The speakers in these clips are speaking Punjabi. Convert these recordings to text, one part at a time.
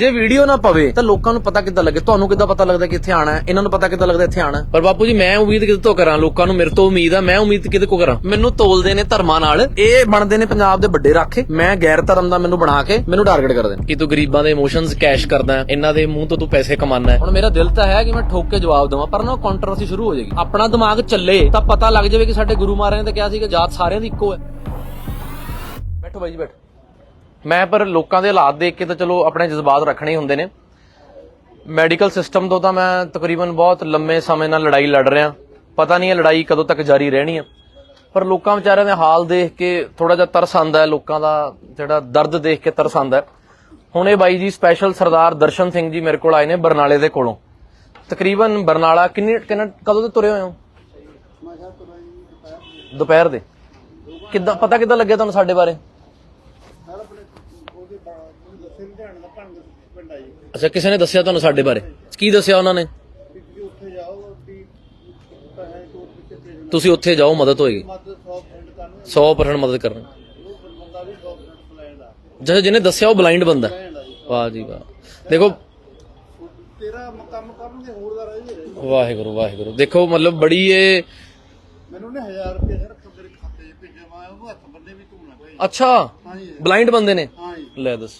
ਜੇ ਵੀਡੀਓ ਨਾ ਪਵੇ ਤਾਂ ਲੋਕਾਂ ਨੂੰ ਪਤਾ ਕਿੱਦਾਂ ਲੱਗੇ? ਤੁਹਾਨੂੰ ਕਿੱਦਾਂ ਪਤਾ ਲੱਗਦਾ ਕਿ ਇੱਥੇ ਆਣਾ ਹੈ? ਇਹਨਾਂ ਨੂੰ ਪਤਾ ਕਿੱਦਾਂ ਲੱਗਦਾ ਇੱਥੇ ਆਣਾ? ਪਰ ਬਾਪੂ ਜੀ ਮੈਂ ਉਮੀਦ ਕਿਤੇ ਤੋਂ ਕਰਾਂ? ਲੋਕਾਂ ਨੂੰ ਮੇਰੇ ਤੋਂ ਉਮੀਦ ਆ ਮੈਂ ਉਮੀਦ ਕਿਤੇ ਕੋ ਕਰਾਂ? ਮੈਨੂੰ ਤੋਲਦੇ ਨੇ ਧਰਮਾਂ ਨਾਲ। ਇਹ ਬਣਦੇ ਨੇ ਪੰਜਾਬ ਦੇ ਵੱਡੇ ਰਾਖੇ। ਮੈਂ ਗੈਰ ਧਰਮ ਦਾ ਮੈਨੂੰ ਬਣਾ ਕੇ ਮੈਨੂੰ ਟਾਰਗੇਟ ਕਰਦੇ ਨੇ। ਕਿ ਤੂੰ ਗਰੀਬਾਂ ਦੇ ਇਮੋਸ਼ਨਸ ਕੈਸ਼ ਕਰਦਾ ਇਹਨਾਂ ਦੇ ਮੂੰਹ ਤੋਂ ਤੂੰ ਪੈਸੇ ਕਮਾਨਾ ਹੈ। ਹੁਣ ਮੇਰਾ ਦਿਲ ਤਾਂ ਹੈ ਕਿ ਮੈਂ ਠੋਕ ਕੇ ਜਵਾਬ ਦੇਵਾਂ ਪਰ ਨਾ ਕੰਟਰੋਵਰਸੀ ਸ਼ੁਰੂ ਹੋ ਜਾਏਗੀ। ਆਪਣਾ ਦਿਮਾਗ ਚੱਲੇ ਤਾਂ ਪਤਾ ਲੱਗ ਜਾਵੇ ਕਿ ਸਾਡੇ ਗੁਰੂ ਮਹਾਰਾਜ ਨੇ ਤਾਂ ਕਿਹਾ ਸੀ ਕਿ ਜਾਤ ਸਾਰਿਆਂ ਦੀ ਇੱਕੋ ਹੈ। ਬੈਠੋ ਬਾਈ ਜੀ ਬੈਠੋ। ਮੈਂ ਪਰ ਲੋਕਾਂ ਦੇ ਹਾਲਾਤ ਦੇਖ ਕੇ ਤਾਂ ਚਲੋ ਆਪਣੇ ਜਜ਼ਬਾਤ ਰੱਖਣੇ ਹੁੰਦੇ ਨੇ। ਮੈਡੀਕਲ ਸਿਸਟਮ ਤੋਂ ਤਾਂ ਮੈਂ ਤਕਰੀਬਨ ਬਹੁਤ ਲੰਮੇ ਸਮੇਂ ਨਾਲ ਲੜਾਈ ਲੜ ਰਿਹਾ। ਪਤਾ ਨਹੀਂ ਇਹ ਲੜਾਈ ਕਦੋਂ ਤੱਕ ਜਾਰੀ ਰਹਿਣੀ ਹੈ ਪਰ ਲੋਕਾਂ ਵਿਚਾਰਿਆਂ ਦੇ ਹਾਲ ਦੇਖ ਕੇ ਥੋੜਾ ਜਿਹਾ ਤਰਸ ਆਉਂਦਾ ਹੈ, ਲੋਕਾਂ ਦਾ ਜਿਹੜਾ ਦਰਦ ਦੇਖ ਕੇ ਤਰਸ ਆਉਂਦਾ ਹੈ। ਹੁਣ ਇਹ ਬਾਈ ਜੀ ਸਪੈਸ਼ਲ ਸਰਦਾਰ ਦਰਸ਼ਨ ਸਿੰਘ ਜੀ ਮੇਰੇ ਕੋਲ ਆਏ ਨੇ ਬਰਨਾਲੇ ਦੇ ਕੋਲੋਂ। ਤਕਰੀਬਨ ਬਰਨਾਲਾ ਕਿੰਨੇ, ਕਿੰਨਾ, ਕਦੋਂ ਤੋਂ ਤੁਰੇ ਹੋਏ ਹੋ? ਦੁਪਹਿਰ ਦੇ। ਕਿੱਦਾਂ, ਪਤਾ ਕਿੱਦਾਂ ਲੱਗਿਆ ਤੁਹਾਨੂੰ ਸਾਡੇ ਬਾਰੇ? ਅੱਛਾ ਕਿਸੇ ਨੇ ਦੱਸਿਆ ਤੁਹਾਨੂੰ ਸਾਡੇ ਬਾਰੇ? ਕੀ ਦੱਸਿਆ ਉਹਨਾਂ ਨੇ? ਤੁਸੀਂ ਉੱਥੇ ਜਾਓ ਮਦਦ ਹੋਏਗੀ। 100% ਮਦਦ ਕਰਨ। ਜਿਹੜਾ ਜਿਹਨੇ ਦੱਸਿਆ ਉਹ ਬਲਾਈਂਡ ਬੰਦਾ। ਵਾਹ ਜੀ ਵਾਹ। ਦੇਖੋ ਤੇਰਾ ਕੰਮ ਕਰਨ ਦੇ ਹੋਰ ਦਾ ਰਹਿ ਵਾਹਿਗੁਰੂ ਵਾਹਿਗੁਰੂ। ਦੇਖੋ ਮਤਲਬ ਬੜੀ ਇਹ ਮੈਨੂੰ ਨੇ 1000 ਰੁਪਏ ਸਰ ਮੇਰੇ ਖਾਤੇ 'ਚ ਭੇਜਿਆ ਮੈਂ ਉਹਨੂੰ ਹੱਥ ਬੰਨੇ ਵੀ ਤੂੰ ਨਾ। ਅੱਛਾ ਹਾਂਜੀ ਬਲਾਈਂਡ ਬੰਦੇ ਨੇ ਲੈ ਦੱਸ।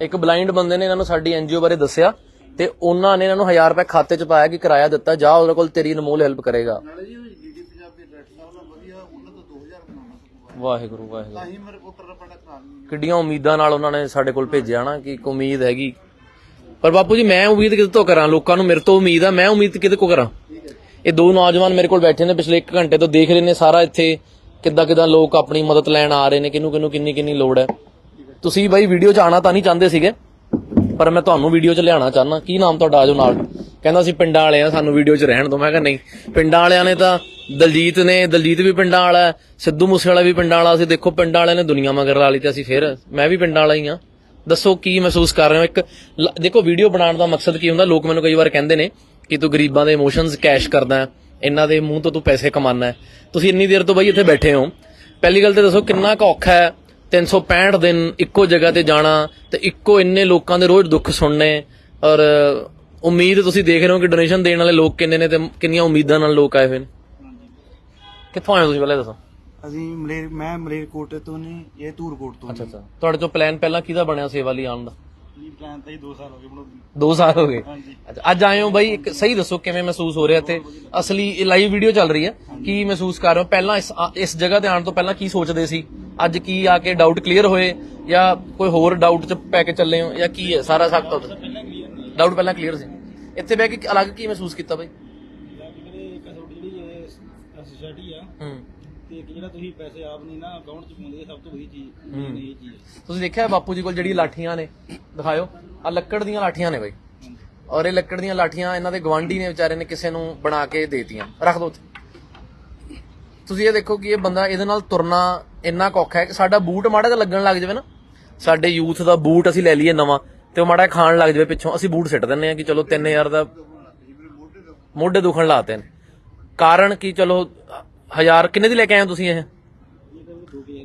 ਇੱਕ ਬਲਾਈਂਡ ਬੰਦੇ ਨੇ ਇਹਨਾਂ ਨੂੰ ਸਾਡੀ ਐਨਜੀਓ ਬਾਰੇ ਦੱਸਿਆ ਤੇ ਉਹਨਾਂ ਨੇ ਇਹਨਾਂ ਨੂੰ 1000 ਰੁਪਏ ਖਾਤੇ 'ਚ ਪਾਇਆ ਕਿ ਕਿਰਾਇਆ ਦਿੱਤਾ ਜਾ ਉਹਦੇ ਕੋਲ ਤੇਰੀ ਅਨਮੋਲ ਹੈਲਪ ਕਰੇਗਾ। ਨਾਲੇ ਜੀ ਡੀਡੀ ਪੰਜਾਬੀ ਡਾਕਟਰ ਸਾਹਿਬ ਨਾਲ ਵਧੀਆ ਉਹਨਾਂ ਤੋਂ 2000 ਬਣਾਉਣਾ ਵਾਹਿਗੁਰੂ ਵਾਹਿਗੁਰੂ। ਕਿੱਡੀਆਂ ਉਮੀਦਾਂ ਨਾਲ ਉਹਨਾਂ ਨੇ ਸਾਡੇ ਕੋਲ ਭੇਜਿਆ ਨਾ ਕਿ ਇੱਕ ਉਮੀਦ ਹੈਗੀ। ਪਰ ਬਾਪੂ ਜੀ ਮੈਂ ਉਮੀਦ ਕਿਤੇ ਤੋਂ ਕਰਾਂ? ਲੋਕਾਂ ਨੂੰ ਮੇਰੇ ਤੋਂ ਉਮੀਦ ਆ ਮੈਂ ਉਮੀਦ ਕਿਤੇ ਕੋ ਕਰਾਂ? ਇਹ ਦੋ ਨੌਜਵਾਨ ਮੇਰੇ ਕੋਲ ਬੈਠੇ ਨੇ ਪਿਛਲੇ 1 ਘੰਟੇ ਤੋਂ ਦੇਖ ਰਹੇ ਨੇ ਸਾਰਾ ਇੱਥੇ ਕਿੱਦਾਂ ਕਿੱਦਾਂ ਲੋਕ ਆਪਣੀ ਮਦਦ ਲੈਣ ਆ ਰਹੇ ਨੇ ਕਿਹਨੂੰ ਕਿਹਨੂੰ ਕਿੰਨੀ ਕਿੰਨੀ ਲੋੜ ਹੈ। ਤੁਸੀਂ ਬਾਈ ਵੀਡੀਓ 'ਚ ਆਣਾ ਤਾਂ ਨਹੀਂ ਚਾਹੁੰਦੇ ਸੀਗੇ, ਪਰ ਮੈਂ ਤੁਹਾਨੂੰ ਵੀਡੀਓ 'ਚ ਲਿਆਉਣਾ ਚਾਹਨਾ ਕੀ ਨਾਮ ਤੁਹਾਡਾ ਆਜੋ ਨਾਲ? ਕਹਿੰਦਾ ਸੀ ਪਿੰਡਾਂ ਵਾਲੇ ਆ, ਸਾਨੂੰ ਵੀਡੀਓ 'ਚ ਰਹਿਣ ਦੋ ਮੈਂ ਕਿਹਾ ਨਹੀਂ, ਪਿੰਡਾਂ ਵਾਲਿਆਂ ਨੇ ਤਾਂ ਦਲਜੀਤ ਨੇ, ਦਲਜੀਤ ਵੀ ਪਿੰਡਾਂ ਵਾਲਾ ਸਿੱਧੂ ਮੂਸੇਵਾਲਾ ਵੀ ਪਿੰਡਾਂ ਵਾਲਾ। ਸੀ ਦੇਖੋ, ਪਿੰਡਾਂ ਵਾਲਿਆਂ ਨੇ ਦੁਨੀਆ ਮਗਰ ਲਾ ਲਈ ਤੇ ਅਸੀਂ ਫਿਰ, ਮੈਂ ਵੀ ਪਿੰਡਾਂ ਵਾਲਾ ਹੀ ਆ। ਦੱਸੋ ਕੀ ਮਹਿਸੂਸ ਕਰ ਰਹੇ ਹੋ? ਇੱਕ ਲ- ਦੇਖੋ ਵੀਡੀਓ ਬਣਾਉਣ ਦਾ ਮਕਸਦ ਕੀ ਹੁੰਦਾ? ਲੋਕ ਮੈਨੂੰ ਕਈ ਵਾਰ ਕਹਿੰਦੇ ਨੇ ਕਿ ਤੂੰ ਗਰੀਬਾਂ ਦੇ ਇਮੋਸ਼ਨਸ ਕੈਸ਼ ਕਰਦਾ ਇਹਨਾਂ ਦੇ ਮੂੰਹ ਤੋਂ ਤੂੰ ਪੈਸੇ ਕਮਾਨਾ ਤੁਸੀਂ ਇੰਨੀ ਦੇਰ ਤੋਂ ਬਾਈ ਇੱਥੇ ਬੈਠੇ ਹੋ। ਪਹਿਲੀ ਗੱਲ ਤੇ ਦੱਸੋ, ਕਿੰਨਾ ਕੁ ਔਖਾ ਹੈ 365 ਦਿਨ ਇੱਕੋ ਜਗ੍ਹਾ ਤੇ ਜਾਣਾ ਤੇ ਇੱਕੋ ਇੰਨੇ ਲੋਕਾਂ ਦੇ ਰੋਜ਼ ਦੁੱਖ ਸੁਣਨੇ ਔਰ ਉਮੀਦ ਤੁਸੀਂ ਦੇਖ ਰਹੇ ਹੋ ਕਿ ਡੋਨੇਸ਼ਨ ਦੇਣ ਵਾਲੇ ਲੋਕ ਕਿੰਨੇ ਨੇ ਤੇ ਕਿੰਨੀਆਂ ਉਮੀਦਾਂ ਨਾਲ ਲੋਕ ਆਏ ਹੋਏ ਨੇ। ਕਿੱਥੋਂ ਆਏ ਹੋ ਤੁਸੀਂ ਪਹਿਲਾਂ ਦੱਸੋ? ਅਸੀਂ ਮਲੇਰ ਮੈਂ ਮਲੇਰਕੋਟੇ ਤੋਂ ਨੇ ਇਹ ਧੂਰਕੋਟ ਤੋਂ ਅੱਛਾ ਅੱਛਾ। ਤੁਹਾਡੇ ਤੋਂ ਪਲਾਨ ਪਹਿਲਾਂ ਕਿਹਦਾ ਬਣਿਆ ਸੇਵਾ ਲਈ ਆਉਣ ਦਾ? ਜੀ ਪਲਾਨ ਤਾਂ ਹੀ 2 ਸਾਲ ਹੋ ਗਏ ਬਣਾਉਂਦੇ 2 ਸਾਲ ਹੋ ਗਏ। ਹਾਂਜੀ। ਅੱਛਾ ਅੱਜ ਆਏ ਹੋ ਬਾਈ ਇੱਕ ਸਹੀ ਦੱਸੋ ਕਿਵੇਂ ਮਹਿਸੂਸ ਹੋ ਰਿਹਾ ਤੇ ਅਸਲੀ ਲਾਈਵ ਵੀਡੀਓ ਚੱਲ ਰਹੀ ਹੈ। ਕੀ ਮਹਿਸੂਸ ਕਰ ਰਹੇ ਹੋ? ਪਹਿਲਾਂ ਇਸ ਆ- ਇਸ ਜਗ੍ਹਾ ਤੇ ਆਉਣ ਤੋਂ ਪਹਿਲਾਂ ਕੀ ਸੋਚਦੇ ਸੀ? ਅੱਜ ਕੀ ਆ ਕੇ ਡਾਊਟ ਕਲੀਅਰ ਹੋਏ? ਜਾਂ ਕੋਈ ਹੋਰ ਡਾਊਟ ਚ ਪੈ ਕੇ ਚੱਲੇ ਹੋ? ਜਾਂ ਕੀ ਹੈ? ਸਾਰਾ ਸਭ ਤੋਂ ਡਾਊਟ ਪਹਿਲਾਂ ਕਲੀਅਰ ਸੀ। ਇੱਥੇ ਬਹਿ ਕੇ ਅਲੱਗ ਕੀ ਮਹਿਸੂਸ ਕੀਤਾ ਬਾਈ? ਜਿਹੜੇ ਇੱਕ ਤੁਹਾਡੀ ਜਿਹੜੀ ਇਹ ਸੋਸਾਇਟੀ ਆ ਹੂੰ। ਤੇ ਇੱਕ ਜਿਹੜਾ ਤੁਸੀਂ ਪੈਸੇ ਆਪ ਨਹੀਂ ਨਾ ਅਕਾਊਂਟ 'ਚ ਪਾਉਂਦੇ ਇਹ ਸਭ ਤੋਂ ਵਧੀਆ ਚੀਜ਼ ਮੇਨ ਇਹ ਚੀਜ਼ ਹੈ। ਤੁਸੀਂ ਦੇਖਿਆ ਬਾਪੂ ਜੀ ਕੋਲ ਜਿਹੜੀ ਲਾਠੀਆਂ ਨੇ? ਦਿਖਾਇਓ। ਆ ਲੱਕੜ ਦੀਆਂ ਲਾਠੀਆਂ ਨੇ ਬਾਈ। ਔਰ ਇਹ ਲੱਕੜ ਦੀਆਂ ਲਾਠੀਆਂ ਇਹਨਾਂ ਦੇ ਗਵਾਂਢੀ ਨੇ ਵਿਚਾਰੇ ਨੇ ਕਿਸੇ ਨੂੰ ਬਣਾ ਕੇ ਦੇਤੀਆਂ। ਰੱਖ ਦੋ ਉੱਥੇ। ਤੁਸੀਂ ਇਹ ਦੇਖੋ ਕਿ ਇਹ ਬੰਦਾ ਇਹਦੇ ਨਾਲ ਤੁਰਨਾ ਇੰਨਾ ਔਖਾ ਹੈ ਕਿ ਸਾਡਾ ਬੂਟ ਮਾੜਾ ਜਿਹਾ ਲੱਗਣ ਲੱਗ ਜਾਵੇ ਨਾ। ਸਾਡੇ ਯੂਥ ਦਾ ਬੂਟ ਅਸੀਂ ਲੈ ਲਈਏ ਨਵਾਂ ਤੇ ਉਹ ਮਾੜਾ ਖਾਣ ਲੱਗ ਜਾਵੇ ਪਿੱਛੋਂ। ਅਸੀਂ ਬੂਟ ਸਿੱਟ ਦਿੰਨੇ ਆ ਕਿ ਚਲੋ 3000 ਦਾ ਮੋਢੇ ਦੁਖਣ ਲਾਤੇ ਨੇ। ਕਾਰਨ ਕੀ? ਚਲੋ, ਹਜ਼ਾਰ ਕਿੰਨੇ ਦੀ ਲੈ ਕੇ ਆਏ ਹੋ ਤੁਸੀਂ ਇਹ?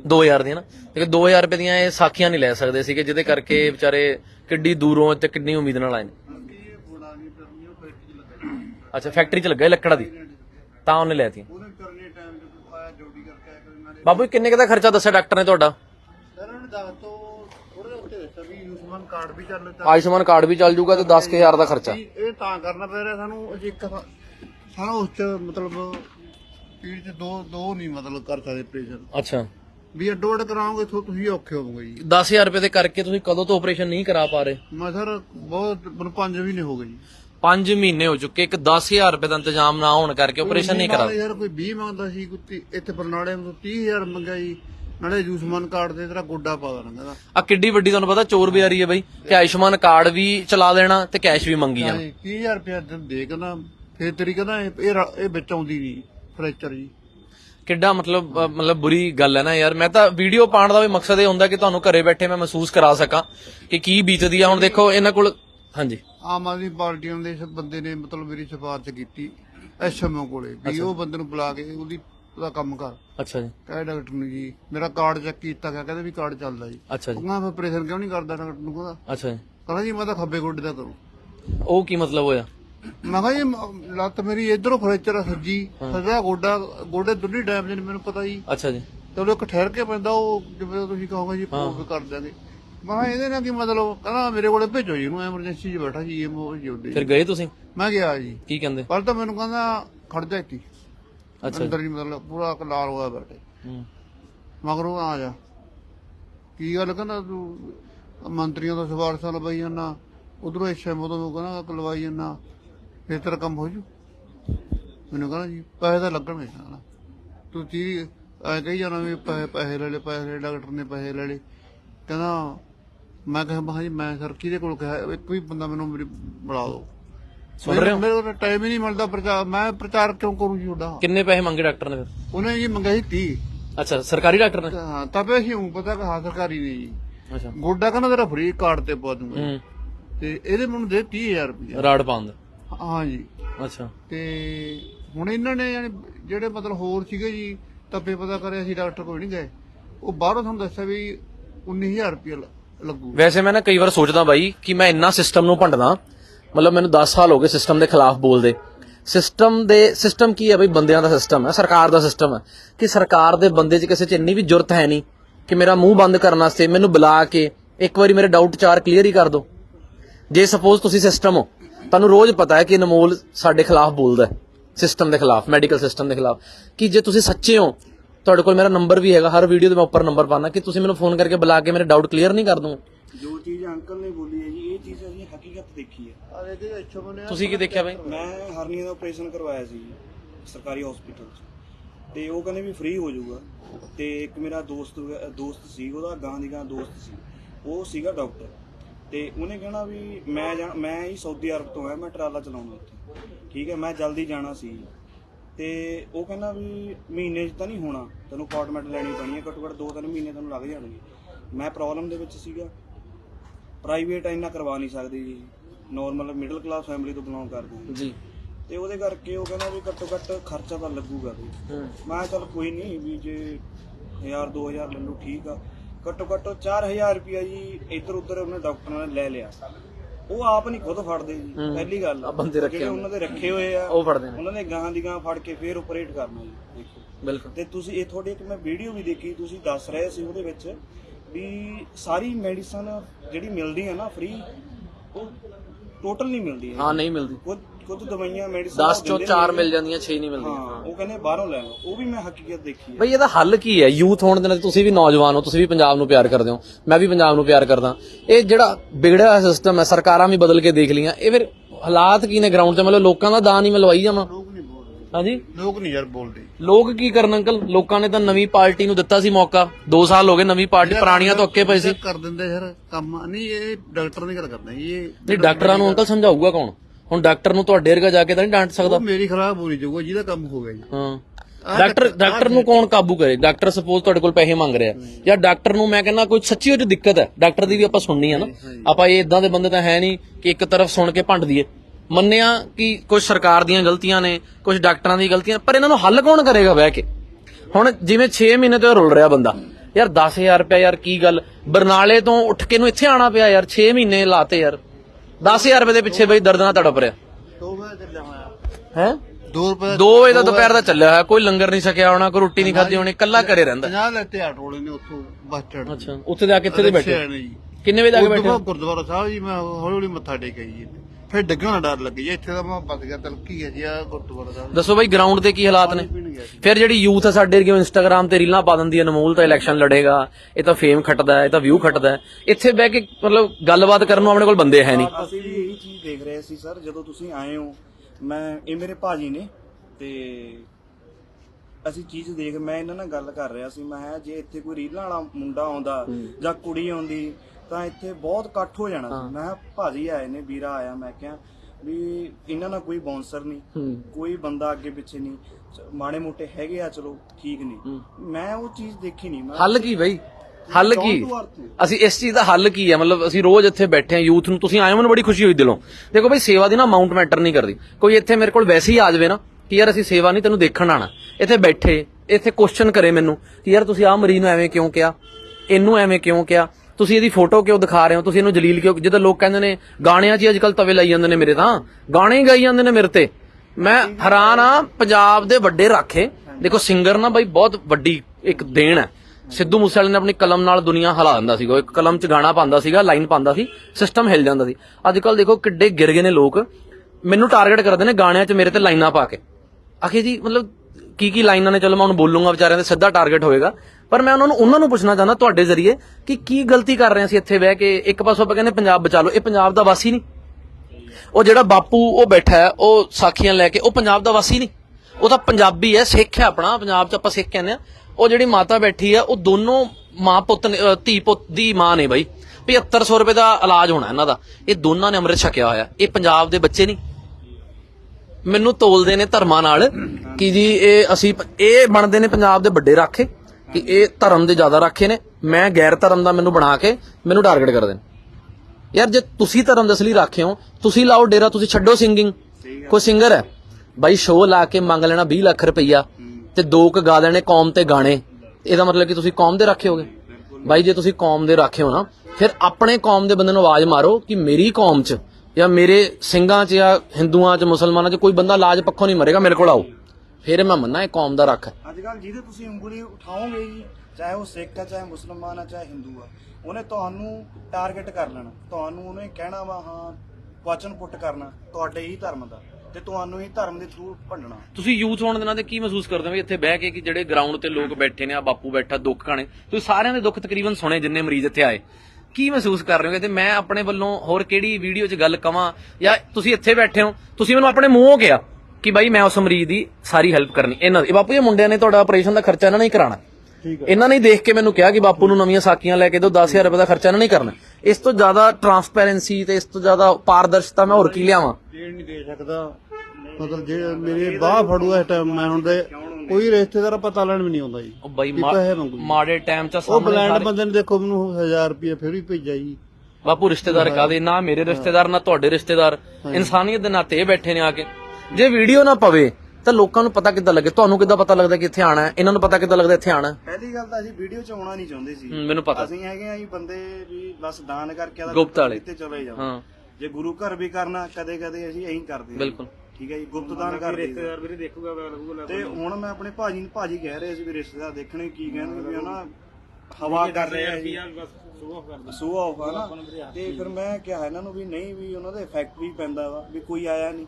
2000 ਦੀਆਂ ਨਾ। ਤੇ 2000 ਰੁਪਏ ਦੀਆਂ ਇਹ ਸਾਖੀਆਂ ਨਹੀਂ ਲੈ ਸਕਦੇ ਸੀਗੇ ਜਿਹਦੇ ਕਰਕੇ ਵਿਚਾਰੇ ਕਿੱਡੀ ਦੂਰੋਂ ਤੇ ਕਿੰਨੀ ਉਮੀਦ ਨਾਲ ਆਏ ਨੇ। ਅੱਛਾ ਫੈਕਟਰੀ ਚ ਲੱਗਾ ਲੱਕੜਾਂ ਦੀ? ਤਾਂ ਉਹਨੇ ਲੈਤੀਆਂ ਉਹਨੇ ਕਰਨੇ ਟਾਈਮ ਤੇ ਆਇਆ ਡਿਊਟੀ ਕਰਕੇ ਆਇਆ ਕੋਈ ਨਾਲੇ ਬਾਬੂ ਜੀ, ਕਿੰਨੇ ਕੁ ਦਾ ਖਰਚਾ ਦੱਸਿਆ ਡਾਕਟਰ ਨੇ ਤੁਹਾਡਾ? ਸਰ ਉਹਨੇ ਦੱਸ ਤੋਂ ਥੋੜੇ ਉੱਤੇ ਦੱਸਿਆ ਵੀ ਯੂਸਮਨ ਕਾਰਡ ਵੀ ਚੱਲ ਆਯੁਸ਼ਮਾਨ ਕਾਰਡ ਵੀ ਚੱਲ ਜੂਗਾ ਤੇ 10000 ਦਾ ਖਰਚਾ। ਇਹ ਤਾਂ ਕਰਨਾ ਪੈ ਰਿਹਾ ਸਾਨੂੰ ਅਸੀਂ ਇੱਕ ਸਾ- ਸਾਰਾ ਉਸ ਚ ਮਤਲਬ ਪੀੜ ਚ ਦੋ ਦੋ ਨਹੀਂ ਮਤਲਬ ਕਰ ਸਕਦੇ ਆਪਰੇਸ਼ਨ ਅੱਛਾ। ਵੀ ਅੱਡੋ ਅੱਡ ਕਰਾਓਗੇ ਥੋ ਤੁਸੀਂ ਔਖੇ ਹੋਵੋਗੇ ਜੀ। 10000 ਰੁਪਏ ਦੇ ਕਰਕੇ ਤੁਸੀਂ ਕਦੋਂ ਤੋਂ ਆਪਰੇਸ਼ਨ ਨਹੀਂ ਕਰਾ ਪਾ ਰਹੇ? ਮੈਂ ਸਰ ਬਹੁਤ ਮੈਨੂੰ ਪੰਜ ਵੀ ਨਹੀਂ ਹੋ ਗਏ ਜੀ। 5 ਮਹੀਨੇ ਹੋ ਚੁੱਕੇ ਇੱਕ 10000 ਰੁਪਏ ਦਾ ਇੰਤਜ਼ਾਮ ਨਾ ਹੋਣ ਕਰਕੇ ਆਪਰੇਸ਼ਨ ਨਹੀਂ ਕਰਾ। ਯਾਰ ਕੋਈ 20 ਮੰਗਦਾ ਸੀ ਕੋਈ ਤੀ- ਇੱਥੇ ਬਰਨਾਲੇ ਤੋਂ 30000 ਮੰਗਿਆ ਜੀ। ਨਾਲੇ ਯੂਸਮਨ ਕਾਰਡ ਦੇ ਤੇਰਾ ਗੋਡਾ ਪਾ ਦੇਣਾ ਆ ਕਿੱਡੀ ਵੱਡੀ ਤੁਹਾਨੂੰ ਪਤਾ ਚੋਰ ਬਿਆਰੀ ਹੈ ਬਈ। ਕਿ ਆਯੁਸ਼ਮਾਨ ਕਾਰਡ ਵੀ ਚਲਾ ਦੇਣਾ ਤੇ ਕੈਸ਼ ਵੀ ਮੰਗੀ ਜਾਣਾ। 30000 ਰੁਪਏ ਦੇ ਕਹਿੰਦਾ ਫੇਰ ਤੇਰੀ ਕਹਿੰਦਾ ਇਹ ਇਹ ਵਿੱਚ ਆਉਂਦੀ ਨਹੀਂ ਫ੍ਰੈਕਚਰ ਜੀ। ਕਿੱਡਾ ਮਤਲਬ ਅ, ਮਤਲਬ ਬੁਰੀ ਗੱਲ ਹੈ ਨਾ ਯਾਰ। ਮੈਂ ਤਾਂ ਵੀਡੀਓ ਪਾਉਣ ਦਾ ਵੀ ਮਕਸਦ ਇਹ ਹੁੰਦਾ ਕਿ ਤੁਹਾਨੂੰ ਘਰੇ ਬੈਠੇ ਮੈਂ ਮਹਿਸੂਸ ਕਰਾ ਸਕਾਂ ਕਿ ਕੀ ਬੀਤਦੀ ਆ। ਹੁਣ ਦੇਖੋ ਇਹਨਾਂ ਕੋਲ ਹਾਂਜੀ। ਆਮ ਆਦਮੀ ਪਾਰਟੀਆਂ ਦੇ ਇਸ ਬੰਦੇ ਨੇ ਮਤਲਬ ਮੇਰੀ ਸਿਫਾਰਿਸ਼ ਕੀਤੀ ਐਸਐਮਓ ਕੋਲੇ ਵੀ ਉਹ ਬੰਦੇ ਨੂੰ ਬੁਲਾ ਕੇ ਉਹਦੀ ਉਹਦਾ ਕੰਮ ਕਰ। ਅੱਛਾ ਜੀ। ਕਹੇ ਡਾਕਟਰ ਨੂੰ ਜੀ ਮੇਰਾ ਕਾਰਡ ਚੈੱਕ ਕੀਤਾ ਗਿਆ ਕਹਿੰਦੇ ਵੀ ਕਾਰਡ ਚੱਲਦਾ ਜੀ। ਅੱਛਾ ਜੀ। ਉਹਨਾਂ ਆਪਰੇਸ਼ਨ ਕਿਉਂ ਨਹੀਂ ਕਰਦਾ ਡਾਕਟਰ ਨੂੰ ਕਹਿੰਦਾ? ਅੱਛਾ ਜੀ। ਕਹਿੰਦਾ ਜੀ ਮੈਂ ਤਾਂ ਖੱਬੇ ਗੋਡੇ ਦਾ ਕਰੂੰ। ਉਹ ਕੀ ਮਤਲਬ ਹੋਇਆ? ਮੈਂ ਕਿਹਾ ਜੀ ਲੱਤ ਮੇਰੀ ਇਧਰੋਂ ਫ੍ਰੈਕਚਰ ਆ ਸੱਜੀ। ਸੱਜਾ ਗੋਡਾ ਗੋਡੇ ਦੋਨੇ ਡੈਮੇਜ ਨੇ ਮੈਨੂੰ ਪਤਾ ਜੀ। ਅੱਛਾ ਜੀ। ਚਲੋ ਇੱਕ ਠਹਿਰ ਕੇ ਪੈਂਦਾ ਉਹ ਜਿਵੇਂ ਤੁਸੀਂ ਕਹੋਗੇ ਜੀ ਪ੍ਰੂਫ ਕਰ ਦਾਂਗੇ ਮੈਂ ਕਿਹਾ ਇਹਦੇ ਨਾਲ ਕੀ ਮਤਲਬ? ਕਹਿੰਦਾ ਮੇਰੇ ਕੋਲੇ ਭੇਜੋ ਜੀ ਇਹਨੂੰ ਐਮਰਜੈਂਸੀ 'ਚ ਬੈਠਾ ਜੀ ਇਹ ਮੋ ਜੀ ਉਹਦੇ ਫਿਰ ਗਏ ਤੁਸੀਂ? ਮੈਂ ਗਿਆ ਜੀ। ਕੀ ਕਹਿੰਦੇ? ਪਰ ਤਾਂ ਮੈਨੂੰ ਕਹਿੰਦਾ ਖੜ ਜਾ ਇੱਥੇ। ਅੱਛਾ ਅੰਦਰ ਹੀ ਮਤਲਬ ਪੂਰਾ ਕਲਾਰ ਹੋਇਆ ਬੈਠੇ। ਹੂੰ। ਮਗਰੋਂ ਆ ਜਾ। ਕੀ ਗੱਲ ਕਹਿੰਦਾ ਤੂੰ? ਮੰਤਰੀਆਂ ਦਾ ਸਿਫਾਰਸ਼ਾਂ ਲਵਾਈ ਜਾਂਦਾ ਉਧਰੋਂ ਐਸਐਮ ਤੋਂ ਕਹਿੰਦਾ ਲਵਾਈ ਜਾਂਦਾ। ਫਿਰ ਤੇਰਾ ਕੰਮ ਹੋ ਜੂ ਮੈਨੂੰ ਕਹਿੰਦਾ ਜੀ ਪੈਸੇ ਤਾਂ ਲੱਗਣਗੇ ਕਹਿੰਦਾ ਤੂੰ ਤੀ ਐ ਕਹੀ ਜਾਣਾ ਵੀ ਪੈਸੇ ਪੈਸੇ ਲੈ ਲੈ ਪੈਸੇ ਲੈ ਡਾਕਟਰ ਨੇ ਪੈਸੇ ਲੈ ਲਏ। ਕਹਿੰਦਾ ਮੈਂ ਕਿਹਾ ਜੀ ਮੈਂ ਸਰ ਕਿਹਦੇ ਕੋਲ ਕਿਹਾ ਇੱਕ ਵੀ ਬੰਦਾ ਮੈਨੂੰ ਮੇਰੀ ਬੁਲਾ ਦਿਓ ਸੁਣ ਰਹੇ ਹੋ? ਮੇਰੇ ਕੋਲ ਟਾਈਮ ਹੀ ਨਹੀਂ ਮਿਲਦਾ ਪ੍ਰਚਾਰ ਮੈਂ ਪ੍ਰਚਾਰ ਕਿਉਂ ਕਰੂੰ ਜੀ ਤੁਹਾਡਾ ਕਿੰਨੇ ਪੈਸੇ ਮੰਗੇ ਡਾਕਟਰ ਨੇ ਫਿਰ? ਉਹਨੇ ਜੀ ਮੰਗਿਆ ਸੀ 30 ਅੱਛਾ ਸਰਕਾਰੀ ਡਾਕਟਰ ਨੇ? ਹਾਂ ਤਾਂ ਵੀ ਅਸੀਂ ਉਹ ਪਤਾ ਕਿ ਹਾਂ ਸਰਕਾਰੀ ਨਹੀਂ ਜੀ। ਅੱਛਾ। ਗੋਡਾ ਕਹਿੰਦਾ ਤੇਰਾ ਫ੍ਰੀ ਕਾਰਡ ਤੇ ਪਾ ਦੂੰਗਾ ਹੂੰ। ਤੇ ਇਹਦੇ ਮੈਨੂੰ ਦੇ 30000 ਰੁਪਏ ਰਾੜ ਪਾਉਂਦਾ। ਹਾਂ ਜੀ ਅੱਛਾ। ਤੇ ਹੁਣ ਇਹਨਾਂ ਨੇ ਯਾਨੀ ਜਿਹੜੇ ਮਤਲਬ ਹੋਰ ਸੀਗੇ ਜੀ ਤੱਪੇ ਪਤਾ ਕਰਿਆ ਸੀ ਡਾਕਟਰ ਕੋਈ ਨਹੀਂ ਗਏ। ਉਹ ਬਾਹਰੋਂ ਤੁਹਾਨੂੰ ਦੱਸਿਆ ਵੀ 19000 ਰੁਪਏ ਲੱਗੂ। ਵੈਸੇ ਮੈਂ ਨਾ ਕਈ ਵਾਰ ਸੋਚਦਾ ਬਾਈ ਕਿ ਮੈਂ ਇੰਨਾ ਸਿਸਟਮ ਨੂੰ ਭੰਡਦਾ ਮਤਲਬ ਮੈਨੂੰ 10 ਸਾਲ ਹੋ ਗਏ ਸਿਸਟਮ ਦੇ ਖਿਲਾਫ ਬੋਲਦੇ। ਸਿਸਟਮ ਦੇ ਸਿਸਟਮ ਕੀ ਹੈ ਬਈ? ਬੰਦਿਆਂ ਦਾ ਸਿਸਟਮ ਹੈ ਸਰਕਾਰ ਦਾ ਸਿਸਟਮ ਹੈ। ਕਿ ਸਰਕਾਰ ਦੇ ਬੰਦੇ 'ਚ ਕਿਸੇ 'ਚ ਇੰਨੀ ਵੀ ਜੁਰਤ ਹੈ ਨਹੀਂ ਕਿ ਮੇਰਾ ਮੂੰਹ ਬੰਦ ਕਰਨ ਵਾਸਤੇ ਮੈਨੂੰ ਬੁਲਾ ਕੇ ਇੱਕ ਵਾਰੀ ਮੇਰੇ ਡਾਊਟ ਚਾਰ ਕਲੀਅਰ ਹੀ ਕਰ ਦਿਓ ਜੇ ਸਪੋਜ਼ ਤੁਸੀਂ ਸਿਸਟਮ ਹੋ ਤੁਹਾਨੂੰ ਰੋਜ਼ ਪਤਾ ਹੈ ਕਿ ਅਨਮੋਲ ਸਾਡੇ ਖਿਲਾਫ ਬੋਲਦਾ ਹੈ ਸਿਸਟਮ ਦੇ ਖਿਲਾਫ ਮੈਡੀਕਲ ਸਿਸਟਮ ਦੇ ਖਿਲਾਫ। ਕਿ ਜੇ ਤੁਸੀਂ ਸੱਚੇ ਹੋ ਤੁਹਾਡੇ ਕੋਲ ਮੇਰਾ ਨੰਬਰ ਵੀ ਹੈਗਾ ਹਰ ਵੀਡੀਓ ਦੇ ਮੈਂ ਉੱਪਰ ਨੰਬਰ ਪਾਣਾ ਕਿ ਤੁਸੀਂ ਮੈਨੂੰ ਫੋਨ ਕਰਕੇ ਬੁਲਾ ਕੇ ਮੇਰੇ ਡਾਊਟ ਕਲੀਅਰ ਨਹੀਂ ਕਰ ਦੋ ਜੋ ਚੀਜ਼ ਅੰਕਲ ਨੇ ਬੋਲੀ ਹੈ ਜੀ ਇਹ ਚੀਜ਼ ਅਸੀਂ ਹਕੀਕਤ ਦੇਖੀ ਹੈ। ਆ ਦੇਖੇ ਇੱਥੋਂ ਬਣੇ ਤੁਸੀਂ ਕੀ ਦੇਖਿਆ ਬਾਈ ਮੈਂ ਹਰਨੀਆ ਦਾ ਆਪਰੇਸ਼ਨ ਕਰਵਾਇਆ ਸੀ ਸਰਕਾਰੀ ਹਸਪੀਟਲ 'ਚ। ਤੇ ਉਹ ਕਹਿੰਦੇ ਵੀ ਫ੍ਰੀ ਹੋ ਜਾਊਗਾ। ਤੇ ਇੱਕ ਮੇਰਾ ਦੋਸਤ ਵਗੈ- ਦੋਸਤ ਸੀ ਉਹਦਾ ਗਾਂ ਦੀ ਗਾਂ ਦੋਸਤ ਸੀ। ਉਹ ਸੀਗਾ ਡਾਕਟਰ ਤੇ ਉਹਨੇ ਕਹਿਣਾ ਵੀ ਮੈਂ ਜਾ- ਮੈਂ ਹੀ ਸਾਊਦੀ ਅਰਬ ਤੋਂ ਆਇਆ ਮੈਂ ਟਰਾਲਾ ਚਲਾਉਣਾ ਉੱਥੇ। ਠੀਕ ਹੈ ਮੈਂ ਜਲਦੀ ਜਾਣਾ ਸੀ। ਤੇ ਉਹ ਕਹਿੰਦਾ ਵੀ ਮਹੀਨੇ 'ਚ ਤਾਂ ਨਹੀਂ ਹੋਣਾ ਤੈਨੂੰ ਅਪਾਰਟਮੈਂਟ ਲੈਣੀ ਪੈਣੀ ਹੈ ਘੱਟੋ ਘੱਟ 2-3 ਮਹੀਨੇ ਤੈਨੂੰ ਲੱਗ ਜਾਣਗੇ। ਮੈਂ ਪ੍ਰੋਬਲਮ ਦੇ ਵਿੱਚ ਸੀਗਾ। ਪ੍ਰਾਈਵੇਟ ਇੰਨਾ ਕਰਵਾ ਨਹੀਂ ਸਕਦੀ ਜੀ। ਨਾਰਮਲ ਮਿਡਲ ਕਲਾਸ ਫੈਮਿਲੀ ਤੋਂ ਬਿਲੋਂਗ ਕਰਦੇ ਹਾਂ। ਜੀ। ਤੇ ਉਹਦੇ ਕਰਕੇ ਉਹ ਕਹਿੰਦਾ ਵੀ ਘੱਟੋ ਘੱਟ ਖਰਚਾ ਤਾਂ ਲੱਗੂਗਾ ਵੀ। ਹੂੰ। ਮੈਂ ਕਿਹਾ ਚੱਲ ਕੋਈ ਨਹੀਂ ਵੀ ਜੇ 1000 2000 ਲੈ ਲਓ ਠੀਕ ਆ। ਘੱਟੋ ਘੱਟ 4000 ਰੁਪਿਆ ਜੀ ਇੱਧਰ ਉੱਧਰ ਉਹਨੇ ਡਾਕਟਰਾਂ ਨੇ ਲੈ ਲਿਆ। ਉਹ ਆਪ ਨਹੀਂ ਖੁਦ ਫੜਦੇ ਜੀ। ਪਹਿਲੀ ਗੱਲ। ਆਹ ਬੰਦੇ ਰੱਖੇ ਜਿਹੜੇ। ਉਹਨਾਂ ਦੇ ਰੱਖੇ ਹੋਏ ਆ ਉਹ ਫੜਦੇ ਨੇ। ਉਹਨਾਂ ਨੇ ਗਾਂ ਦੀ ਗਾਂ ਫੜ ਕੇ ਫੇਰ ਆਪਰੇਟ ਕਰਨਾ ਜੀ ਦੇਖੋ। ਬਿਲਕੁਲ। ਤੇ ਤੁਸੀਂ ਇਹ ਤੁਹਾਡੇ ਇੱਕ ਮੈਂ ਵੀਡੀਓ ਵੀ ਦੇਖੀ ਤੁਸੀਂ ਦੱਸ ਰਹੇ ਸੀ ਉਹਦੇ ਵਿੱਚ ਵੀ ਸਾਰੀ ਮੈਡੀਸਨ ਜਿਹੜੀ ਮਿਲਦੀ ਹੈ ਨਾ ਫ੍ਰੀ ਉਹ ਟੋਟਲ ਨਹੀਂ ਮਿਲਦੀ ਹੈ ਹਾਂ ਨਹੀਂ ਮਿਲਦੀ। ਕੁਝ ਦਵਾਈਆਂ ਮੈਡੀਸਨ 10 ਚੋਂ 4 ਮਿਲ ਜਾਂਦੀਆਂ 6 ਨਹੀਂ ਮਿਲਦੀਆਂ। ਹਾਂ ਉਹ ਕਹਿੰਦੇ ਬਾਹਰੋਂ ਲੈ ਲਓ। ਉਹ ਵੀ ਮੈਂ ਹਕੀਕਤ ਦੇਖੀ ਹੈ। ਬਈ ਇਹਦਾ ਹੱਲ ਕੀ ਹੈ? ਯੂਥ ਹੋਣ ਦੇ ਨਾਲ ਤੁਸੀਂ ਵੀ ਨੌਜਵਾਨ ਹੋ ਤੁਸੀਂ ਵੀ ਪੰਜਾਬ ਨੂੰ ਪਿਆਰ ਕਰਦੇ ਹੋ। ਮੈਂ ਵੀ ਪੰਜਾਬ ਨੂੰ ਪਿਆਰ ਕਰਦਾ। ਇਹ ਜਿਹੜਾ ਵਿਗੜਿਆ ਹੋਇਆ ਸਿਸਟਮ ਹੈ ਸਰਕਾਰਾਂ ਵੀ ਬਦਲ ਕੇ ਦੇਖ ਲੀਆਂ ਇਹ ਫਿਰ ਹਾਲਾਤ ਕੀ ਨੇ ਗਰਾਊਂਡ 'ਤੇ ਮਤਲਬ ਲੋਕਾਂ ਦਾ ਦਾਨ ਹੀ ਮੈਂ ਲਵਾਈ ਜਾਵਾਂ। ਨਹੀਂ ਹਾਂਜੀ? ਲੋਕ ਨਹੀਂ ਯਾਰ ਬੋਲਦੇ। ਲੋਕ ਕੀ ਕਰਨ ਅੰਕਲ? ਲੋਕਾਂ ਨੇ ਤਾਂ ਨਵੀਂ ਪਾਰਟੀ ਨੂੰ ਦਿੱਤਾ ਸੀ ਮੌਕਾ। 2 ਸਾਲ ਹੋ ਗਏ ਨਵੀਂ ਪਾਰਟੀ ਪੁਰਾਣੀਆਂ ਤੋਂ ਅੱਕੇ ਪਏ ਸੀ। ਕਰ ਦਿੰਦੇ ਯਾਰ ਕੰਮ। ਨਹੀਂ ਇਹ ਡਾਕਟਰ ਦੀ ਗੱਲ ਕਰਦਾ ਇਹ ਨਹੀਂ ਡਾਕਟਰਾਂ ਨੂੰ ਅੰਕਲ ਸਮਝਾਊਗਾ ਕੌਣ? ਹੁਣ ਡਾਕਟਰ ਨੂੰ ਤੁਹਾਡੇ ਵਰਗਾ ਜਾ ਕੇ ਤਾਂ ਨਹੀਂ ਡਾਂਟ ਸਕਦਾ? ਉਹ ਮੇਰੀ ਖਰਾਬ ਹੋਣੀ ਜਾਊਗਾ ਜਿਹਦਾ ਕੰਮ ਹੋ ਗਿਆ ਜੀ। ਹਾਂ। ਡਾਕਟਰ ਡਾਕਟਰ ਨੂੰ ਕੌਣ ਕਾਬੂ ਕਰੇ? ਡਾਕਟਰ ਸਪੋਜ਼ ਤੁਹਾਡੇ ਕੋਲ ਪੈਸੇ ਮੰਗ ਰਿਹਾ। ਜਾਂ ਡਾਕਟਰ ਨੂੰ ਮੈਂ ਕਹਿੰਦਾ ਕੋਈ ਸੱਚੀ ਉਹ 'ਚ ਦਿੱਕਤ ਹੈ। ਡਾਕਟਰ ਦੀ ਵੀ ਆਪਾਂ ਸੁਣਨੀ ਆ ਨਾ। ਆਪਾਂ ਇਹ ਇਦਾਂ ਦੇ ਬੰਦੇ ਤਾਂ ਹੈ ਨਹੀਂ ਕਿ ਇੱਕ ਤਰਫ ਸੁਣ ਕੇ ਭੰਡ ਦਈਏ। ਮੰਨਿਆ ਕਿ ਕੁਝ ਸਰਕਾਰ ਦੀਆਂ ਗਲਤੀਆਂ ਨੇ ਕੁਝ ਡਾਕਟਰਾਂ ਦੀਆਂ ਗਲਤੀਆਂ ਪਰ ਇਹਨਾਂ ਨੂੰ ਹੱਲ ਕੌਣ ਕਰੇਗਾ ਬਹਿ ਕੇ? ਹੁਣ ਜਿਵੇਂ 6 ਮਹੀਨੇ ਤੋਂ ਰੁਲ ਰਿਹਾ ਬੰਦਾ। ਯਾਰ 10000 ਰੁਪਏ ਯਾਰ ਕੀ ਗੱਲ? ਬਰਨਾਲੇ ਤੋਂ ਉੱਠ ਕੇ ਨੂੰ ਇੱਥੇ ਆਣਾ ਪਿਆ ਯਾਰ 6 ਮਹੀਨੇ ਲਾਤੇ ਯਾਰ। 10000 ਰੁਪਏ ਦੇ ਪਿੱਛੇ ਬਈ ਦਰਦ ਨਾਲ ਤੜਪ ਰਿਹਾ ਦੋ ਵਜੇ ਚੱਲਿਆ ਹੋਇਆ ਹੈ? 2 ਰੁਪਏ 2 ਵਜੇ ਦਾ ਦੁਪਹਿਰ ਦਾ ਚੱਲਿਆ ਹੋਇਆ ਕੋਈ ਲੰਗਰ ਨਹੀਂ ਛਕਿਆ ਹੋਣਾ ਕੋਈ ਰੋਟੀ ਨਹੀਂ ਖਾਧੀ ਹੋਣੀ ਇਕੱਲਾ ਘਰੇ ਰਹਿੰਦਾ। 50 ਲੈਤੇ ਆਟੋਲੇ ਨੇ ਉੱਥੋਂ ਬੱਸ ਸਟੈਂਡ ਅੱਛਾ ਉੱਥੇ ਜਾ ਕੇ ਕਿੱਥੇ ਦੇ ਬੈਠੇ ਕਿੰਨੇ ਵਜੇ ਜਾ ਕੇ ਬੈਠੇ ਗੁਰਦੁਆਰਾ ਸਾਹਿਬ ਜੀ ਮੈਂ ਹੌਲੀ ਹੌਲੀ ਮੱਥਾ ਟੇਕਿਆ ਜੀ। ਫਿਰ ਡੱਗਣ ਦਾ ਡਰ ਲੱਗੀ ਜੀ ਇੱਥੇ ਤਾਂ ਮੈਂ ਬਚ ਗਿਆ ਤਲਕੀ ਹੈ ਜੀ ਆ ਗੁਰਦੁਆਰਾ ਸਾਹਿਬ। ਦੱਸੋ ਬਾਈ ਗਰਾਊਂਡ ਤੇ ਕੀ ਹਾਲਾਤ ਨੇ? ਫਿਰ ਜਿਹੜੀ ਯੂਥ ਹੈ ਸਾਡੇ ਵਰਗੇ ਇੰਸਟਾਗ੍ਰam ਤੇ ਰੀਲਾਂ ਪਾ ਦਿੰਦੀ ਹੈ ਅਨਮੋਲ ਤਾਂ ਇਲੈਕਸ਼ਨ ਲੜੇਗਾ ਇਹ ਤਾਂ ਫੇਮ ਖੱਟਦਾ ਹੈ ਇਹ ਤਾਂ ਵਿਊ ਖੱਟਦਾ ਹੈ। ਇੱਥੇ ਬਹਿ ਕੇ ਮਤਲਬ ਗੱਲਬਾਤ ਕਰਨ ਨੂੰ ਆਪਣੇ ਕੋਲ ਬੰਦੇ ਹੈ ਨਹੀਂ। ਅਸੀਂ ਵੀ ਇਹੀ ਚੀਜ਼ ਦੇਖ ਰਹੇ ਸੀ ਸਰ ਜਦੋਂ ਤੁਸੀਂ ਆਏ ਹੋ ਮੈਂ ਇਹ ਮੇਰੇ ਭਾਜੀ ਨੇ ਤੇ ਅਸੀਂ ਚੀਜ਼ ਦੇਖ ਮੈਂ ਇਹਨਾਂ ਨਾਲ ਗੱਲ ਕਰ ਰਿਹਾ ਸੀ ਮੈਂ ਕਿਹਾ ਜੇ ਇੱਥੇ ਕੋਈ ਰੀਲਾਂ ਵਾਲਾ ਮੁੰਡਾ ਆਉਂਦਾ ਜਾਂ ਕੁੜੀ ਆਉਂਦੀ ਤਾਂ ਇੱਥੇ ਬਹੁਤ ਇਕੱਠ ਹੋ ਜਾਣਾ ਸੀ। ਮੈਂ ਕਿਹਾ ਭਾਜੀ ਆਏ ਨੇ ਵੀਰਾ ਆਇਆ ਮੈਂ ਕਿਹਾ ਵੀ ਇਹਨਾਂ ਨਾਲ ਕੋਈ ਬਾਉਂਸਰ ਨਹੀਂ ਕੋਈ ਬੰਦਾ ਅੱਗੇ ਪਿੱਛੇ ਨਹੀਂ। ਮਾੜੇ ਮੋਟੇ ਹੈਗੇ ਆ ਚਲੋ ਠੀਕ ਨਹੀਂ ਮੈਂ ਉਹ ਚੀਜ਼ ਦੇਖੀ ਨਹੀਂ ਮੈਂ ਹੱਲ ਕੀ ਬਈ? ਹੱਲ ਕੀ? ਨੇ। ਅਸੀਂ ਇਸ ਚੀਜ਼ ਦਾ ਹੱਲ ਕੀ ਹੈ ਮਤਲਬ ਅਸੀਂ ਰੋਜ਼ ਇੱਥੇ ਬੈਠੇ ਹਾਂ ਯੂਥ ਨੂੰ ਤੁਸੀਂ ਆਏ ਹੋ ਮੈਨੂੰ ਬੜੀ ਖੁਸ਼ੀ ਹੋਈ ਦਿਲੋਂ। ਦੇਖੋ ਬਈ ਸੇਵਾ ਦੀ ਨਾ ਅਮਾਉਂਟ ਮੈਟਰ ਨਹੀਂ ਕਰਦੀ। ਕੋਈ ਇੱਥੇ ਮੇਰੇ ਕੋਲ ਵੈਸੇ ਹੀ ਆ ਜਾਵੇ ਨਾ ਕਿ ਯਾਰ ਅਸੀਂ ਸੇਵਾ ਨਹੀਂ ਤੈਨੂੰ ਦੇਖਣ ਆਣਾ ਇੱਥੇ ਬੈਠੇ ਇੱਥੇ ਕੁਐਸਚਨ ਕਰੇ ਮੈਨੂੰ ਕਿ ਯਾਰ ਤੁਸੀਂ ਆਹ ਮਰੀਜ਼ ਨੂੰ ਐਵੇਂ ਕਿਉਂ ਕਿਹਾ? ਇਹਨੂੰ ਐਵੇਂ ਕਿਉਂ ਕਿਹਾ? ਤੁਸੀਂ ਇਹਦੀ ਫੋਟੋ ਕਿਉਂ ਦਿਖਾ ਰਹੇ ਹੋ? ਤੁਸੀਂ ਇਹਨੂੰ ਜਲੀਲ ਕਿਉਂ ਜਦੋਂ ਲੋਕ ਕਹਿੰਦੇ ਨੇ ਗਾਣਿਆਂ 'ਚ ਹੀ ਅੱਜਕੱਲ ਤਵੇ ਲਾਈ ਜਾਂਦੇ ਨੇ ਮੇਰੇ ਤਾਂ। ਗਾਣੇ ਹੀ ਗਾਈ ਜਾਂਦੇ ਨੇ ਮੇਰੇ ਤੇ। ਮੈਂ ਹੈਰਾਨ ਆ, ਪੰਜਾਬ ਦੇ ਵੱਡੇ ਰਾਖੇ। ਦੇਖੋ ਸਿੰਗਰ ਨਾ ਬਾਈ ਬਹੁਤ ਵੱਡੀ ਇੱਕ ਦੇਣ ਹੈ। ਸਿੱਧੂ ਮੂਸੇਵਾਲੇ ਨੇ ਆਪਣੀ ਕਲਮ ਨਾਲ ਦੁਨੀਆ ਹਿਲਾ ਦਿੰਦਾ ਸੀਗਾ। ਇੱਕ ਕਲਮ 'ਚ ਗਾਣਾ ਪਾਉਂਦਾ ਸੀਗਾ, ਲਾਈਨ ਪਾਉਂਦਾ ਸੀ ਸਿਸਟਮ ਹਿਲ ਜਾਂਦਾ ਸੀ। ਅੱਜ ਅੱਜਕੱਲ ਦੇਖੋ, ਕਿੱਡੇ ਗਿਰ ਗਏ ਨੇ ਲੋਕ। ਮੈਨੂੰ ਟਾਰਗੇਟ ਕਰਦੇ ਨੇ ਗਾਣਿਆਂ 'ਚ ਮੇਰੇ ਤੇ ਲਾਈਨਾਂ ਪਾ ਕੇ। ਆਖੇ ਜੀ, ਮਤਲਬ ਕੀ ਕੀ ਲਾਈਨਾਂ ਨੇ? ਚਲੋ, ਮੈਂ ਉਹਨੂੰ ਬੋਲੂੰਗਾ ਵਿਚਾਰਿਆਂ ਦੇ, ਸਿੱਧਾ ਟਾਰਗੇਟ ਹੋਏਗਾ। ਪਰ ਮੈਂ ਉਹਨਾਂ ਨੂੰ ਉਹਨਾਂ ਨੂੰ ਪੁੱਛਣਾ ਚਾਹੁੰਦਾ ਤੁਹਾਡੇ ਜ਼ਰੀਏ ਕਿ ਕੀ ਗਲਤੀ ਕਰ ਰਹੇ ਹਾਂ ਅਸੀਂ ਇੱਥੇ ਬਹਿ ਕੇ? ਇੱਕ ਪਾਸੋਂ ਆਪਾਂ ਕਹਿੰਦੇ ਪੰਜਾਬ ਬਚਾ ਲਓ। ਇਹ ਪੰਜਾਬ ਦਾ ਵਾਸੀ ਨਹੀਂ। ਉਹ ਜਿਹੜਾ ਬਾਪੂ ਉਹ ਬੈਠਾ ਹੈ, ਉਹ ਸਾਖੀਆਂ ਲੈ ਕੇ, ਉਹ ਪੰਜਾਬ ਦਾ ਵਾਸੀ ਨਹੀਂ। ਉਹ ਤਾਂ ਪੰਜਾਬੀ ਹੈ, ਸਿੱਖ ਹੈ ਆਪਣਾ, ਪੰਜਾਬ 'ਚ ਆਪਾਂ ਸਿੱਖ ਕਹਿੰਦੇ ਆ ਉਹ ਜਿਹੜੀ ਮਾਤਾ ਬੈਠੀ ਹੈ, ਉਹ ਦੋਨੋਂ ਮਾਂ ਪੁੱਤ ਨੇ- ਧੀ ਪੁੱਤ ਦੀ ਮਾਂ ਨੇ ਬਾਈ। 7500 ਰੁਪਏ ਦਾ ਇਲਾਜ ਹੋਣਾ ਇਹਨਾਂ ਦਾ। ਇਹ ਦੋਨਾਂ ਨੇ ਅੰਮ੍ਰਿਤ ਛਕਿਆ ਹੋਇਆ। ਇਹ ਪੰਜਾਬ ਦੇ ਬੱਚੇ ਨਹੀਂ। ਮੈਨੂੰ ਤੋਲਦੇ ਨੇ ਧਰਮਾਂ ਨਾਲ ਕਿ ਜੀ ਇਹ ਅਸੀਂ ਇਹ ਬਣਦੇ ਨੇ ਪੰਜਾਬ ਦੇ ਵੱਡੇ ਰਾਖੇ ਕਿ ਇਹ ਧਰਮ ਦੇ ਜ਼ਿਆਦਾ ਰਾਖੇ ਨੇ। ਮੈਂ ਗੈਰ ਧਰਮ ਦਾ ਮੈਨੂੰ ਬਣਾ ਕੇ, ਮੈਨੂੰ ਟਾਰਗੇਟ ਕਰਦੇ ਨੇ। ਯਾਰ ਜੇ ਤੁਸੀਂ ਧਰਮ ਦੇ ਅਸਲੀ ਰਾਖੇ ਹੋ ਤੁਸੀਂ ਲਾਓ ਡੇਰਾ ਤੁਸੀਂ ਛੱਡੋ ਸਿੰਗਿੰਗ ਕੋਈ ਸਿੰਗਰ ਹੈ? ਬਾਈ ਸ਼ੋਅ ਲਾ ਕੇ ਮੰਗ ਲੈਣਾ 20 ਲੱਖ ਰੁਪਈਆ ਤੇ ਦੋ ਕ ਗਾ ਦੇਣੇ ਕੌਮ ਤੇ ਗਾਣੇ। ਇਹਦਾ ਮਤਲਬ ਕਿ ਤੁਸੀਂ ਕੌਮ ਦੇ ਰਾਖੇ ਹੋਗੇ। ਬਾਈ ਜੇ ਤੁਸੀਂ ਕੌਮ ਦੇ ਰਾਖੇ ਹੋ ਨਾ ਫਿਰ ਆਪਣੇ ਕੌਮ ਦੇ ਬੰਦੇ ਨੂੰ ਆਵਾਜ਼ ਮਾਰੋ ਕਿ ਮੇਰੀ ਕੌਮ 'ਚ ਜਾਂ ਮੇਰੇ ਸਿੰਘਾਂ 'ਚ ਜਾਂ ਹਿੰਦੂਆਂ 'ਚ ਮੁਸਲਮਾਨਾਂ 'ਚ ਕੋਈ ਬੰਦਾ ਲਾਜ ਪੱਖੋਂ ਨਹੀਂ ਮਰੇਗਾ ਮੇਰੇ ਕੋਲ ਆਓ। ਫਿਰ ਮੈਂ ਮੰਨਣਾ ਇਹ ਕੌਮ ਦਾ ਰੱਖ। ਅੱਜ ਕੱਲ ਜਿਹਦੇ ਤੁਸੀਂ ਉਂਗਲੀ ਉਠਾਓਗੇ ਜੀ ਚਾਹੇ ਉਹ ਸਿੱਖ ਆ, ਚਾਹੇ ਮੁਸਲਮਾਨ ਆ, ਚਾਹੇ ਹਿੰਦੂ ਆ, ਉਹਨੇ ਤੁਹਾਨੂੰ ਟਾਰਗੇਟ ਕਰ ਲੈਣਾ। ਤੁਹਾਨੂੰ ਉਹਨੇ ਕਹਿਣਾ ਵਾ, ਹਾਂ, ਵਚਨ ਪੁੱਟ ਕਰਨਾ, ਤੁਹਾਡੇ ਹੀ ਧਰਮ ਦਾ ਤੇ ਤੁਹਾਨੂੰ ਹੀ ਧਰਮ ਦੇ ਥਰੂ ਭੰਡਣਾ ਤੁਸੀਂ ਯੂਥ ਹੋਣ ਦੇ ਨਾਤੇ ਕੀ ਮਹਿਸੂਸ ਕਰਦੇ ਹੋ ਵੀ ਇੱਥੇ ਬਹਿ ਕੇ ਕਿ ਜਿਹੜੇ ਗਰਾਊਂਡ ਤੇ ਲੋਕ ਬੈਠੇ ਨੇ, ਆ ਬਾਪੂ ਬੈਠਾ, ਦੁੱਖ ਕਾਣੇ ਤੁਸੀਂ ਸਾਰਿਆਂ ਦੇ ਦੁੱਖ ਤਕਰੀਬਨ ਸੁਣੇ ਜਿੰਨੇ ਮਰੀਜ਼ ਇੱਥੇ ਆਏ। ਕੀ ਮਹਿਸੂਸ ਕਰ ਰਹੇ ਹੋ ਤੇ ਮੈਂ ਆਪਣੇ ਵੱਲੋਂ ਹੋਰ ਕਿਹੜੀ ਵੀਡੀਓ 'ਚ ਗੱਲ ਕਵਾਂ? ਜਾਂ ਤੁਸੀਂ ਇੱਥੇ ਬੈਠੇ ਹੋ, ਤੁਸੀਂ ਮੈਨੂੰ ਆਪਣੇ ਮੂੰਹੋਂ ਕਿਹਾ ਕਿ ਬਾਈ ਮੈਂ ਉਸ ਮਰੀਜ਼ ਦੀ ਸਾਰੀ ਹੈਲਪ ਕਰਨੀ। ਇਹਨਾਂ ਦੀ ਬਾਪੂ ਇਹ ਮੁੰਡਿਆਂ ਨੇ ਤੁਹਾਡਾ ਆਪਰੇਸ਼ਨ ਦਾ ਖਰਚਾ ਇਹਨਾਂ ਨੇ ਹੀ ਕਰਾਉਣਾ। ਇਹਨਾਂ ਨੇ ਦੇਖ ਕੇ ਮੈਨੂੰ ਕਿਹਾ ਕਿ ਬਾਪੂ ਨੂੰ ਨਵੀਆਂ ਸਾਕੀਆਂ ਲੈ ਕੇ ਦਿਓ 10000 ਰੁਪਏ ਦਾ ਖਰਚਾ ਇਹਨਾਂ ਨੇ ਹੀ ਕਰਨਾ। ਇਸ ਤੋਂ ਜ਼ਿਆਦਾ ਟਰਾਂਸਪੈਰੈਂਸੀ ਤੇ ਇਸ ਤੋਂ ਜ਼ਿਆਦਾ ਪਾਰਦਰਸ਼ਤਾ ਮੈਂ ਹੋਰ ਕੀ ਲਿਆਵਾਂ? ਇਹ ਨਹੀਂ ਦੇ ਸਕਦਾ। ਮਤਲਬ ਜੇ ਮੇਰੇ ਬਾਹ ਫੜੂ ਇਸ ਟਾਈਮ ਮੈਂ ਹੁਣ ਦੇ ਕੋਈ ਰਿਸ਼ਤੇਦਾਰ ਪਤਾ ਲੈਣ ਵੀ ਨਹੀਂ ਆਉਂਦਾ ਜੀ। ਉਹ ਬਾਈ। ਮਾੜੇ ਟਾਈਮ 'ਚ ਉਹ ਸਾਹਮਣੇ ਬਲੈਂਡ ਸਾਰੇ- ਬੰਦੇ ਨੇ ਦੇਖੋ ਮੈਨੂੰ 1000 ਰੁਪਏ ਫਿਰ ਵੀ ਭੇਜਿਆ ਜੀ। ਬਾਪੂ ਰਿਸ਼ਤੇਦਾਰ ਕਾਦੇ ਨਾ ਮੇਰੇ ਰਿਸ਼ਤੇਦਾਰ ਨਾ ਤੁਹਾਡੇ ਰਿਸ਼ਤੇਦਾਰ। ਇਨਸਾਨੀਅਤ ਦੇ ਨਾਤੇ ਬੈਠੇ ਨੇ ਆ ਕੇ। ਜੇ ਵੀਡੀਓ ਨਾ ਪਵੇ ਤਾਂ ਲੋਕਾਂ ਨੂੰ ਪਤਾ ਕਿੱਦਾਂ ਲੱਗੇ? ਤੁਹਾਨੂੰ ਕਿੱਦਾਂ ਪਤਾ ਲੱਗਦਾ ਕਿ ਇੱਥੇ ਆਣਾ ਹੈ? ਇਹਨਾਂ ਨੂੰ ਪਤਾ ਕਿੱਦਾਂ ਲੱਗਦਾ ਇੱਥੇ ਆਣਾ ਹੈ? ਪਹਿਲੀ ਗੱਲ ਤਾਂ ਅਸੀਂ ਵੀਡੀਓ ਚ ਆਉਣਾ ਨਹੀਂ ਚਾਹੁੰਦੇ ਸੀ। ਹੂੰ, ਮੈਨੂੰ ਪਤਾ। ਅਸੀਂ ਹੈਗੇ ਆ ਜੀ ਬੰਦੇ ਵੀ ਬਸ ਦਾਨ ਕਰਕੇ ਆਦਾ ਗੁਪਤ ਵਾਲੇ। ਤੇ ਚਲੇ ਜਾਓ। ਹਾਂ। ਜੇ ਗੁਰੂ ਘਰ ਵੀ ਕਰਨਾ ਕਦੇ ਕਦੇ ਅਸੀਂ ਐਂ ਕਰਦੇ ਹਾਂ। ਬਿਲਕੁਲ। ਠੀਕ ਹੈ ਜੀ ਗੁਪਤ ਦਾਨ ਕਰਦੇ ਰਿਸ਼ਤੇਦਾਰ ਵੀਰੇ ਦੇਖੂਗਾ ਤੇ ਹੁਣ ਮੈਂ ਆਪਣੇ ਭਾਜੀ ਨੂੰ ਭਾਜੀ ਕਹਿ ਰਹੇ ਸੀ ਵੀ ਰਿਸ਼ਤੇਦਾਰ ਦੇਖਣੇ ਕੀ ਕਹਿੰਦੇ ਵੀ ਹਨਾ ਹਵਾ ਕਰ ਰਹੇ ਆ ਜੀ ਸੂਆ ਹੋਗਾ ਨਾ ਤੇ ਫਿਰ ਮੈਂ ਕਿਹਾ ਇਹਨਾਂ ਨੂੰ ਵੀ ਨਹੀਂ ਵੀ ਉਹਨਾਂ ਦਾ ਇਫੈਕਟ ਵੀ ਪੈਂਦਾ ਵਾ ਵੀ ਕੋਈ ਆਇਆ ਨਹੀਂ।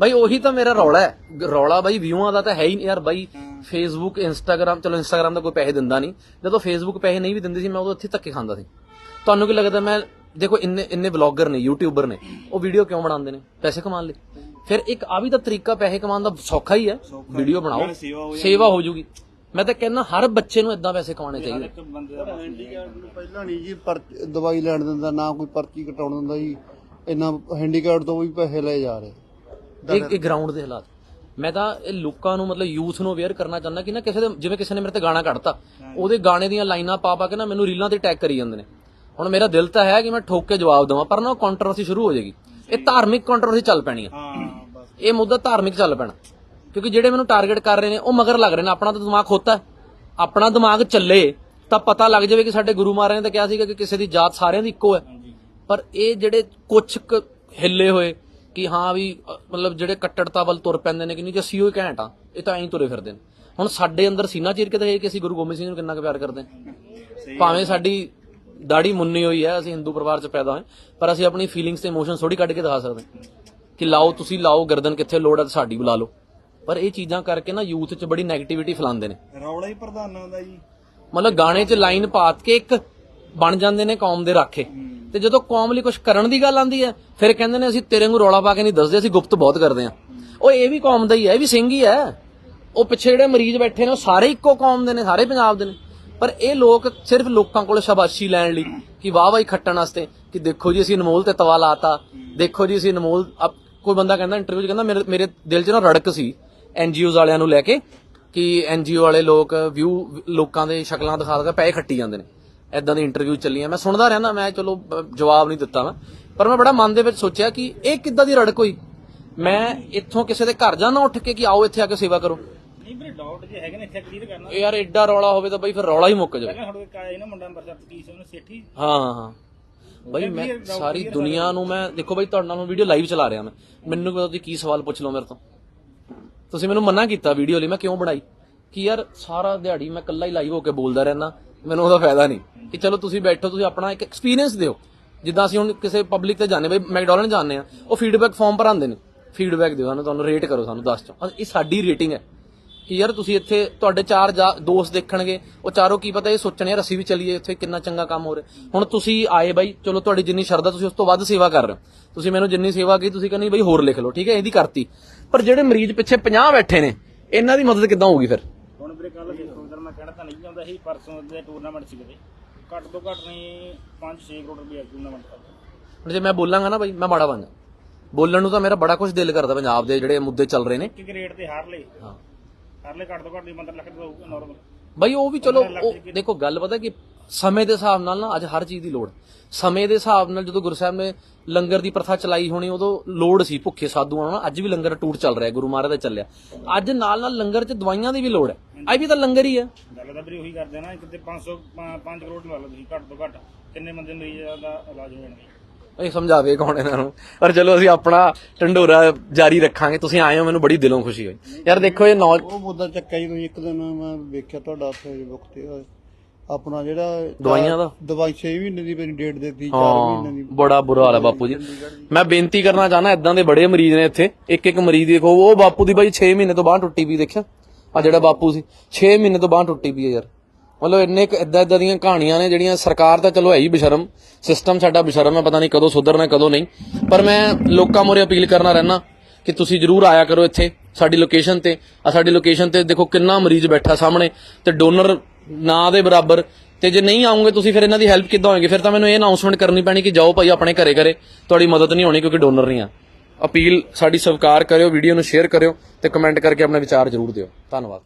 ਬਾਈ ਉਹੀ ਤਾਂ ਮੇਰਾ ਰੌਲਾ ਹੈ। ਰੌਲਾ ਬਾਈ ਵਿਊਆਂ ਦਾ ਤਾਂ ਹੈ ਹੀ ਨਹੀਂ ਯਾਰ ਬਾਈ। ਫੇਸਬੁੱਕ ਇੰਸਟਾਗ੍ਰam ਚਲੋ ਇੰਸਟਾਗ੍ਰam ਦਾ ਕੋਈ ਪੈਸੇ ਦਿੰਦਾ ਨਹੀਂ। ਜਦੋਂ ਫੇਸਬੁੱਕ ਪੈਸੇ ਨਹੀਂ ਵੀ ਦਿੰਦੀ ਸੀ ਮੈਂ ਉਦੋਂ ਇੱਥੇ ਧੱਕੇ ਖਾਂਦਾ ਸੀ। ਤੁਹਾਨੂੰ ਕੀ ਲੱਗਦਾ ਮੈਂ ਦੇਖੋ ਇੰਨੇ ਇੰਨੇ ਬਲੌਗਰ ਨੇ ਯੂਟਿਊਬਰ ਨੇ। ਉਹ ਵੀਡੀਓ ਕਿਉਂ ਬਣਾਉਂਦੇ ਨੇ? ਪੈਸੇ ਕਮਾਉਣ ਲਈ। ਫਿਰ ਇੱਕ ਆ ਵੀ ਤਾਂ ਤਰੀਕਾ ਪੈਸੇ ਕਮਾਉਣ ਦਾ ਸੌਖਾ ਹੀ ਹੈ। ਵੀਡੀਓ ਬਣਾਓ। ਸੇਵਾ ਹੋ ਜੂਗੀ। ਮੈਂ ਤਾਂ ਕਹਿੰਦਾ ਹਰ ਬੱਚੇ ਨੂੰ ਇਦਾਂ ਪੈਸੇ ਕਮਾਉਣੇ ਚਾਹੀਦੇ। ਪਹਿਲਾਂ ਨਹੀਂ ਜੀ ਪਰ ਦਵਾਈ ਲੈਣ ਦਿੰਦਾ ਨਾ ਕੋਈ ਪਰਚੀ ਕਟਾਉਣ ਦਿੰਦਾ ਜੀ। ਇੰਨਾ ਹੈਂਡੀਕੈਪ ਤੋਂ ਵੀ ਪੈਸੇ ਲਏ ਜਾ ਰਹੇ। ਇਹ ਇਹ ਗਰਾਊਂਡ ਦੇ ਹਾਲਾਤ। ਮੈਂ ਤਾਂ ਇਹ ਲੋਕਾਂ ਨੂੰ ਮਤਲਬ ਯੂਥ ਨੂੰ ਅਵੇਅਰ ਕਰਨਾ ਚਾਹੁੰਦਾ ਕਿ ਨਾ ਕਿਸੇ ਦੇ ਜਿਵੇਂ ਕਿਸੇ ਨੇ ਮੇਰੇ ਤੇ ਗਾਣਾ ਕੱਢਤਾ ਉਹਦੇ ਗਾਣੇ ਦੀਆਂ ਲਾਈਨਾਂ ਪਾ ਪਾ ਕੇ ਨਾ ਮੈਨੂੰ ਰੀਲਾਂ ਤੇ ਟੈਗ ਕਰੀ ਜਾਂਦੇ ਨੇ। ਹੁਣ ਮੇਰਾ ਦਿਲ ਤਾਂ ਹੈ ਕਿ ਮੈਂ ਠੋਕ ਕੇ ਜਵਾਬ ਦੇਵਾਂ ਪਰ ਨਾ ਉਹ ਕੰਟਰੋਵਰਸੀ ਸ਼ੁਰੂ ਹੋ ਜਾਏਗੀ। ਇਹ ਧਾਰਮਿਕ ਕੰਟਰੋਵਰਸੀ ਚੱਲ ਪੈਣੀ ਬਸ। ਇਹ ਮੁੱਦਾ ਧਾਰਮਿਕ ਚੱਲ ਪੈਣਾ। ਕਿਉਂਕਿ ਜਿਹੜੇ ਮੈਨੂੰ ਟਾਰਗੇਟ ਕਰ ਰਹੇ ਨੇ ਉਹ ਮਗਰ ਲੱਗ ਰਹੇ ਨੇ ਆਪਣਾ ਤਾਂ ਦਿਮਾਗ ਖੋਤਾ। ਆਪਣਾ ਦਿਮਾਗ ਚੱਲੇ ਤਾਂ ਪਤਾ ਲੱਗ ਜਾਵੇ ਕਿ ਸਾਡੇ ਗੁਰੂ ਮਹਾਰਾਜ ਨੇ ਤਾਂ ਕਿਹਾ ਸੀਗਾ ਕਿ ਕਿਸੇ ਦੀ ਜਾਤ ਸਾਰਿਆਂ ਦੀ ਇੱਕੋ ਹੈ। ਪਰ ਇਹ ਜਿਹੜੇ ਕੁਛ ਹਿੱਲੇ ਹੋਏ ਕਿ ਹਾਂ ਵੀ ਮਤਲਬ ਜਿਹੜੇ ਕੱਟੜਤਾ ਵੱਲ ਤੁਰ ਪੈਂਦੇ ਨੇ ਕਿ ਨਹੀਂ ਜੇ ਅਸੀਂ ਉਹ ਘੈਂਟ ਆ ਇਹ ਤਾਂ ਐਂ ਤੁਰੇ ਫਿਰਦੇ ਨੇ। ਹੁਣ ਸਾਡੇ ਅੰਦਰ ਸੀਨਾ ਚੀਰ ਕੇ ਤਾਂ ਕਿ ਅਸੀਂ ਗੁਰੂ ਗੋਬਿੰਦ ਸਿੰਘ ਨੂੰ ਕਿੰਨਾ ਕੁ ਪਿਆਰ ਕਰਦੇ ਹਾਂ? ਭਾਵੇਂ ਸਾਡੀ ਦਾੜੀ ਮੁੰਨੀ ਹੋਈ ਹੈ ਅਸੀਂ ਹਿੰਦੂ ਪਰਿਵਾਰ ਚ ਪੈਦਾ ਹੋਏ ਪਰ ਅਸੀਂ ਆਪਣੀ ਫੀਲਿੰਗਸ ਤੇ ਇਮੋਸ਼ਨ ਥੋੜੀ ਕੱਢ ਕੇ ਦਿਖਾ ਸਕਦੇ ਕਿ ਲਾਓ ਤੁਸੀਂ ਲਾਓ ਗਰਦਨ ਕਿੱਥੇ ਲੋੜ ਹੈ ਸਾਡੀ ਬੁਲਾ ਲਓ। ਪਰ ਇਹ ਚੀਜ਼ਾਂ ਕਰਕੇ ਨਾ ਯੂਥ 'ਚ ਬੜੀ 네ਗੇਟਿਵਿਟੀ ਫੈਲਾਉਂਦੇ ਨੇ। ਰੌਲਾ ਹੀ ਪ੍ਰਧਾਨਾਂ ਦਾ ਜੀ। ਮਤਲਬ ਗਾਣੇ 'ਚ ਲਾਈਨ ਪਾਤ ਕੇ ਇੱਕ ਬਣ ਜਾਂਦੇ ਨੇ ਕੌਮ ਦੇ ਰਾਖੇ। ਤੇ ਜਦੋਂ ਕੌਮ ਲਈ ਕੁਝ ਕਰਨ ਦੀ ਗੱਲ ਆਂਦੀ ਹੈ, ਫਿਰ ਕਹਿੰਦੇ ਨੇ ਅਸੀਂ ਤੇਰੇ ਨੂੰ ਰੌਲਾ ਪਾ ਕੇ ਨਹੀਂ ਦੱਸਦੇ, ਅਸੀਂ ਗੁਪਤ ਬਹੁਤ ਕਰਦੇ ਹਾਂ। ਉਹ ਇਹ ਵੀ ਕੌਮ ਦਾ ਹੀ ਹੈ, ਇਹ ਵੀ ਸਿੰਘ ਹੀ ਹੈ। ਉਹ ਪਿੱਛੇ ਜਿਹੜੇ ਮਰੀਜ਼ ਬੈਠੇ ਨੇ, ਉਹ ਸਾਰੇ ਇੱਕੋ ਕੌਮ ਦੇ ਨੇ, ਸਾਰੇ ਪੰਜਾਬ ਦੇ ਨੇ। ਪਰ ਇਹ ਲੋਕ ਸਿਰਫ ਲੋਕਾਂ ਕੋਲ ਸ਼ਾਬਾਸ਼ੀ ਲੈਣ ਲਈ ਕਿ ਵਾਹ ਵਾਹੀ ਖੱਟਣ ਵਾਸਤੇ ਕਿ ਦੇਖੋ ਜੀ, ਅਸੀਂ ਅਨਮੋਲ ਤੇ ਤਵਾ ਲਾਤਾ। ਦੇਖੋ ਜੀ, ਅਸੀਂ ਅਨਮੋਲ ਕੋਈ ਬੰਦਾ ਕਹਿੰਦਾ ਇੰਟਰਵਿਊ 'ਚ ਕਹਿੰਦਾ, ਮੇਰੇ ਮੇਰੇ ਦਿਲ 'ਚ ਨਾ ਰੜਕ ਸੀ ਐਨਜੀਓਜ਼ ਵਾਲਿਆਂ ਨੂੰ ਲੈ ਕੇ ਕਿ ਐਨਜੀਓ ਵਾਲੇ ਲੋਕ ਵਿਊ ਲੋਕਾਂ ਦੇ ਸ਼ਕਲਾਂ ਦਿਖਾ ਦਿਖਾ ਪੈਸੇ ਖੱਟੀ ਜਾਂਦੇ ਨੇ। ਐਦਾਂ ਦੀ ਇੰਟਰਵਿਊ ਚੱਲੀਆਂ ਮੈਂ ਸੁਣਦਾ ਰਹਿਣਾ ਮੈਂ ਚਲੋ ਜਵਾਬ ਨਹੀਂ ਦਿੱਤਾ ਮੈਂ। ਪਰ ਮੈਂ ਬੜਾ ਮਨ ਦੇ ਵਿੱਚ ਸੋਚਿਆ ਕਿ ਇਹ ਕਿੱਦਾਂ ਦੀ ਰੜਕ ਹੋਈ? ਮੈਂ ਇੱਥੋਂ ਕਿਸੇ ਦੇ ਘਰ ਜਾਣਾ ਉੱਠ ਕੇ ਕਿ ਆਓ ਇੱਥੇ ਆ ਕੇ ਸੇਵਾ ਕਰੋ। ਨਹੀਂ ਵੀਰੇ ਡਾਊਟ ਜੇ ਹੈਗੇ ਨੇ ਇੱਥੇ ਕਲੀਅਰ ਕਰਨਾ। ਯਾਰ ਐਡਾ ਰੌਲਾ ਹੋਵੇ ਤਾਂ ਬਈ ਫਿਰ ਰੌਲਾ ਹੀ ਮੁੱਕ ਜਾਵੇ। ਪਹਿਲਾਂ ਸਾਡੇ ਕਾਇਆ ਨਾ ਮੁੰਡਾ ਅੰਬਰਸਰ ਕੀ ਸੀ ਉਹਨੂੰ ਸੇਠੀ? ਹਾਂ ਹਾਂ। ਹਾਂ ਬਈ ਮੈਂ ਸਾਰੀ ਦੁਨੀਆ ਨੂੰ ਮੈਂ ਦੇਖੋ ਬਈ ਤੁਹਾਡੇ ਨਾਲ ਵੀਡੀਓ ਲਾਈਵ ਚਲਾ ਰਿਹਾ ਮੈਂ। ਮੈਨੂੰ ਪਤਾ ਤੁਸੀਂ ਕੀ ਸਵਾਲ ਪੁੱਛ ਲਓ ਮੇਰੇ ਤੋਂ। ਤੁਸੀਂ ਮੈਨੂੰ ਮਨਾ ਕੀਤਾ ਵੀਡੀਓ ਲਈ ਮੈਂ ਕਿਉਂ ਬਣਾਈ? ਕਿ ਯਾਰ ਸਾਰਾ ਦਿਹਾੜੀ ਮੈਂ ਇਕੱਲਾ ਹੀ ਲਾਈਵ ਹੋ ਕੇ ਬੋਲਦਾ ਰਹਿਣਾ ਮੈਨੂੰ ਉਹਦਾ ਫਾਇਦਾ ਨਹੀਂ ਕਿ ਚਲੋ ਤੁਸੀਂ ਬੈਠੋ, ਤੁਸੀਂ ਆਪਣਾ ਇੱਕ ਐਕਸਪੀਰੀਅੰਸ ਦਿਓ। ਜਿੱਦਾਂ ਅਸੀਂ ਹੁਣ ਕਿਸੇ ਪਬਲਿਕ ਤੇ ਜਾਂਦੇ ਬਈ ਮੈਕਡੋਨਲਡ ਜਾਂਦੇ ਆ ਉਹ ਫੀਡਬੈਕ ਫਾਰਮ ਭਰਾਉਂਦੇ ਨੇ। ਫੀਡਬੈਕ ਦਿਓ ਸਾਨੂੰ, ਤੁਹਾਨੂੰ ਰੇਟ ਕਰੋ ਸਾਨੂੰ 10 ਚੋਂ। ਇਹ ਸਾਡੀ ਰੇਟਿੰਗ ਹੈ ਕਿ ਯਾਰ ਤੁਸੀਂ ਇੱਥੇ ਤੁਹਾਡੇ ਚਾਰ ਜਾ- ਦੋਸਤ ਦੇਖਣਗੇ, ਉਹ ਚਾਰੋਂ ਕੀ ਪਤਾ ਇਹ ਸੋਚਣ ਯਾਰ ਅਸੀਂ ਵੀ ਚੱਲੀਏ, ਇੱਥੇ ਕਿੰਨਾ ਚੰਗਾ ਕੰਮ ਹੋ ਰਿਹਾ। ਹੁਣ ਤੁਸੀਂ ਆਏ ਬਾਈ, ਚਲੋ ਤੁਹਾਡੀ ਜਿੰਨੀ ਸ਼ਰਧਾ ਤੁਸੀਂ ਉਸ ਤੋਂ ਵੱਧ ਸੇਵਾ ਕਰ ਰਹੇ ਹੋ। ਤੁਸੀਂ ਮੈਨੂੰ ਜਿੰਨੀ ਸੇਵਾ ਕੀਤੀ, ਤੁਸੀਂ ਕਹਿੰਦੇ ਬਈ ਹੋਰ ਲਿਖ ਲਓ, ਠੀਕ ਹੈ, ਇਹਦੀ ਕਰਤੀ। ਪਰ ਜਿਹੜੇ ਮਰੀਜ਼ ਪਿੱਛੇ 50 ਬੈਠੇ ਨੇ, ਇਹਨਾਂ ਦੀ ਮਦਦ ਕਿੱਦਾਂ ਹੋਊਗੀ ਫਿਰ? ਵੀਰੇ ਕੱਲ ਇਧਰ ਮੈਂ ਕਹਿਣਾ ਤਾਂ ਨਹੀਂ ਚਾਹੁੰਦਾ ਸੀ ਪਰਸੋਂ ਦੇ ਟੂਰਨਾਮੈਂਟ ਸੀ ਕਿਤੇ। ਘੱਟ ਤੋਂ ਘੱਟ ਨਹੀਂ 5-6 ਕਰੋੜ ਰੁਪਏ ਟੂਰਨਾਮੈਂਟ ਦਾ। ਹੁਣ ਜੇ ਮੈਂ ਬੋਲਾਂਗਾ ਨਾ ਬਾਈ ਮੈਂ ਮਾੜਾ ਬਣ ਜਾ ਬੋਲਣ ਨੂੰ ਤਾਂ ਮੇਰਾ ਬੜਾ ਕੁਝ ਦਿਲ ਕਰਦਾ ਪੰਜਾਬ ਦੇ ਜਿਹੜੇ ਮੁੱਦੇ ਚੱਲ ਰਹੇ ਨੇ। ਇੱਕ ਰੇਟ ਤੇ ਹਾਰ ਲਏ। ਹਾਂ। ਹਾਰ ਲਏ ਘੱਟ ਤੋਂ ਘੱਟ ਦੀ 15 ਲੱਖ ਦਾ ਹੋਊਗਾ ਨਾਰਮਲ ਬਈ ਉਹ ਵੀ ਚਲੋ ਉਹ ਦੇਖੋ ਗੱਲ ਪਤਾ ਕਿ ਸਮੇਂ ਦੇ ਹਿਸਾਬ ਨਾਲ ਨਾ ਅੱਜ ਹਰ ਚੀਜ਼ ਦੀ ਲੋੜ। ਸਮੇਂ ਦੇ ਹਿਸਾਬ ਨਾਲ ਜਦੋਂ ਗੁਰੂ ਸਾਹਿਬ ਨੇ ਲੰਗਰ ਦੀ ਪ੍ਰਥਾ ਚਲਾਈ ਹੋਣੀ ਉਦੋਂ ਲੋੜ ਸੀ ਭੁੱਖੇ ਸਾਧੂਆਂ ਨੂੰ। ਅੱਜ ਵੀ ਲੰਗਰ ਟੂਰ ਚੱਲ ਰਿਹਾ ਗੁਰੂ ਮਹਾਰਾਜ ਦਾ ਚੱਲਿਆ। ਅੱਜ ਨਾਲ ਨਾਲ ਲੰਗਰ 'ਚ ਦਵਾਈਆਂ ਦੀ ਵੀ ਲੋੜ ਹੈ। ਅੱਜ ਵੀ ਤਾਂ ਲੰਗਰ ਹੀ ਹੈ। ਗੱਲ ਤਾਂ ਵੀਰੇ ਉਹੀ ਕਰਦੇ ਆ ਨਾ ਕਿਤੇ 500 5 ਕਰੋੜ ਲਾ ਲਓ ਤੁਸੀਂ ਘੱਟ ਤੋਂ ਘੱਟ। ਕਿੰਨੇ ਬੰਦੇ ਮਰੀਜ਼ਾਂ ਦਾ ਇਲਾਜ ਹੋ ਜਾਣਗੇ? ਇਹ ਸਮਝਾਵੇ ਕੌਣ ਇਹਨਾਂ ਨੂੰ? ਪਰ ਚਲੋ ਅਸੀਂ ਆਪਣਾ ਢੰਡੋਰਾ ਜਾਰੀ ਰੱਖਾਂਗੇ। ਤੁਸੀਂ ਆਏ ਹੋ ਮੈਨੂੰ ਬੜੀ ਦਿਲੋਂ ਖੁਸ਼ੀ ਹੋਈ। ਯਾਰ ਦੇਖੋ ਇਹ ਨੌ ਉਹ ਮੁੱਦਾ ਚੱਕਿਆ ਜੀ ਤੁਸੀਂ। ਇੱਕ ਦਿਨ ਮੈਂ ਵੇਖਿਆ ਤੁਹਾਡਾ ਫੇਸਬੁੱਕ ਤੇ ਆਪਣਾ ਜਿਹੜਾ ਦਵਾਈਆਂ ਦਾ? ਦਵਾਈ 6 ਮਹੀਨੇ ਦੀ ਮੇਰੀ ਡੇਟ ਦਿੱਤੀ 4 ਮਹੀਨੇ ਦੀ। ਬੜਾ ਬੁਰਾ ਹਾਲ ਹੈ ਬਾਪੂ ਜੀ। ਮੈਂ ਬੇਨਤੀ ਕਰਨਾ ਚਾਹਨਾ ਇਦਾਂ ਦੇ ਬੜੇ ਮਰੀਜ਼ ਨੇ ਇੱਥੇ। ਇੱਕ ਇੱਕ ਮਰੀਜ਼ ਦੇਖੋ ਉਹ ਬਾਪੂ ਦੀ ਬਾਈ 6 ਮਹੀਨੇ ਤੋਂ ਬਾਹਰ ਟੁੱਟੀ ਪਈ ਦੇਖਿਆ? ਆ ਜਿਹੜਾ ਬਾਪੂ ਸੀ 6 ਮਹੀਨੇ ਤੋਂ ਬਾਹਰ ਟੁੱਟੀ ਪਈ ਹੈ ਯਾਰ। ਮਤਲਬ ਇੰਨੇ ਇਦਾਂ ਇਦਾਂ ਦੀਆਂ ਕਹਾਣੀਆਂ ਨੇ ਜਿਹੜੀਆਂ ਸਰਕਾਰ ਤਾਂ ਚਲੋ ਹੈ ਹੀ ਬਸ਼ਰਮ। ਸਿਸਟਮ ਸਾਡਾ ਬਸ਼ਰਮ ਹੈ ਪਤਾ ਨਹੀਂ ਕਦੋਂ ਸੁਧਰਨਾ ਕਦੋਂ ਨਹੀਂ। ਪਰ ਮੈਂ ਲੋਕਾਂ ਮੋਰੇ ਅਪੀਲ ਕਰਨਾ ਰਹਿਣਾ ਕਿ ਤੁਸੀਂ ਜਰੂਰ ਆਇਆ ਕਰੋ ਇੱਥੇ। ਸਾਡੀ ਲੋਕੇਸ਼ਨ ਤੇ। ਆ ਸਾਡੀ ਲੋਕੇਸ਼ਨ ਤੇ ਦੇਖੋ ਕਿੰਨਾ ਮਰੀਜ਼ ਬੈਠਾ ਸਾਹਮਣੇ ਤੇ ਡੋਨਰ ਨਾ ਦੇ ਬਰਾਬਰ। ਤੇ ਜੇ ਨਹੀਂ ਆਉਂਗੇ ਤੁਸੀਂ ਫਿਰ ਇਹਨਾਂ ਦੀ ਹੈਲਪ ਕਿੱਦਾਂ ਹੋਏਗੀ? ਫਿਰ ਤਾਂ ਮੈਨੂੰ ਇਹ ਅਨਾਉਂਸਮੈਂਟ ਕਰਨੀ ਪੈਣੀ ਕਿ ਜਾਓ ਭਾਈ ਆਪਣੇ ਘਰੇ ਘਰੇ। ਤੁਹਾਡੀ ਮਦਦ ਨਹੀਂ ਹੋਣੀ ਕਿਉਂਕਿ ਡੋਨਰ ਨਹੀਂ ਆ। ਅਪੀਲ ਸਾਡੀ ਸਵੀਕਾਰ ਕਰਿਓ ਵੀਡੀਓ ਨੂੰ ਸ਼ੇਅਰ ਕਰਿਓ ਤੇ ਕਮੈਂਟ ਕਰਕੇ ਆਪਣੇ ਵਿਚਾਰ ਜਰੂਰ ਦਿਓ। ਧੰਨਵਾਦ।